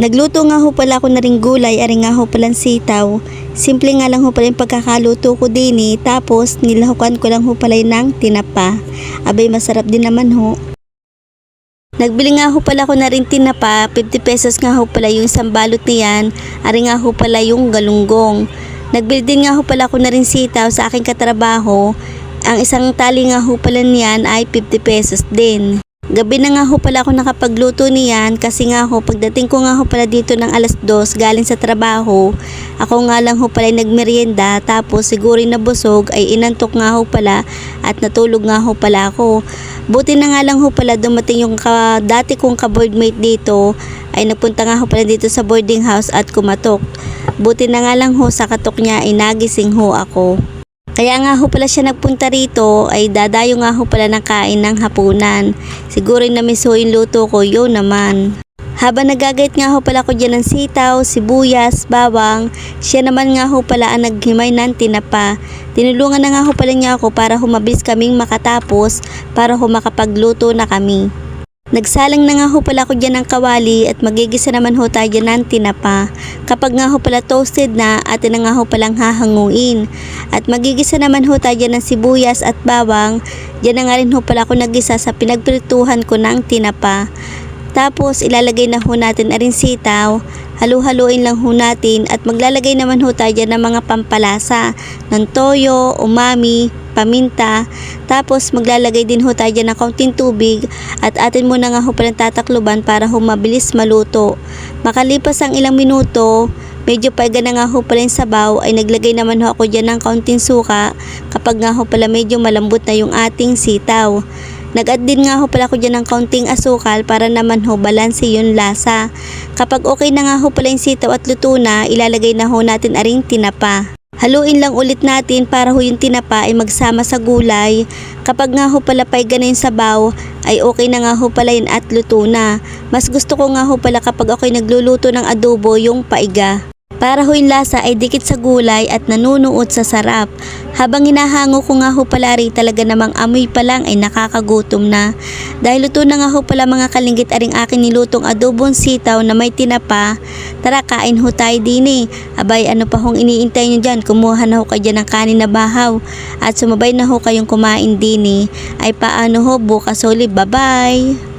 Nagluto nga ho pala ako na ring gulay, ari nga ho palang sitaw. Simple nga lang ho pala yung pagkakaluto ko din eh. Tapos nilahukan ko lang ho pala ng tinapa. Abay masarap din naman ho. Nagbili nga ho pala ako na rin tinapa, 50 pesos nga ho pala yung isang balot niyan, ari nga ho pala yung galunggong. Nagbili din nga ho pala ako na rin sitaw sa aking katrabaho, ang isang tali nga ho pala niyan ay 50 pesos din. Gabi na nga ho pala ako nakapagluto niyan kasi nga ho pagdating ko nga ho pala dito ng alas 2 galing sa trabaho, ako nga lang ho pala nagmerienda tapos siguro nabusog ay inantok nga ho pala at natulog nga ho pala ako. Buti na nga lang ho pala dumating yung ka, dati kong ka-boardmate dito ay nagpunta nga ho pala dito sa boarding house at kumatok. Buti na nga lang ho sa katok niya ay nagising ho ako. Kaya nga ho pala siya nagpunta rito ay dadayo nga ho pala ng kain ng hapunan. Siguro na miss ho yung luto ko, yun naman. Habang nagagayat nga ho pala ko dyan ng sitaw, sibuyas, bawang, siya naman nga ho pala ang naghimay ng tinapa. Tinulungan na nga ho pala niya ako para humabilis kaming makatapos para ho makapagluto na kami. Nagsalang na nga ho pala ako dyan ng kawali at magigisa naman ho tayo ng tinapa. Kapag nga ho pala toasted na, atin na nga ho palang hahanguin. At magigisa naman ho tayo ng sibuyas at bawang. Dyan na nga rin ho pala ako nagisa sa pinagprituhan ko ng tinapa. Tapos ilalagay na ho natin na rin sitaw. Halu-haluin lang ho natin at maglalagay naman ho tayo ng mga pampalasa ng toyo, umami, paminta. Tapos maglalagay din ho tayo dyan ng kaunting tubig at atin muna nga ho palang tatakluban para ho mabilis maluto. Makalipas ang ilang minuto, medyo paiga na nga ho pala yung sabaw ay naglagay naman ho ako dyan ng kaunting suka kapag nga ho pala medyo malambot na yung ating sitaw. Nag-add din nga ho pala ko dyan ng kaunting asukal para naman ho balanse yung lasa. Kapag okay na nga ho pala yung sitaw at luto na, ilalagay na ho natin aring tinapa. Haluin lang ulit natin para ho yung tinapa ay magsama sa gulay. Kapag nga ho pala paiga na yung sabaw, ay okay na nga ho pala yun at luto na. Mas gusto ko nga ho pala kapag ako'y nagluluto ng adobo yung paiga. Para ho yung lasa ay dikit sa gulay at nanunuot sa sarap. Habang hinahango ko nga ho pala rin talaga namang amoy pa lang ay nakakagutom na. Dahil luto na nga ho pala mga kalinggit aring akin nilutong adobong sitaw na may tinapa. Tara kain ho tayo din eh. Abay ano pa hong iniintay nyo dyan, kumuha na ho kayo dyan ng kanin na bahaw. At sumabay na ho kayong kumain din eh. Ay paano ho bukas ulit, bye bye!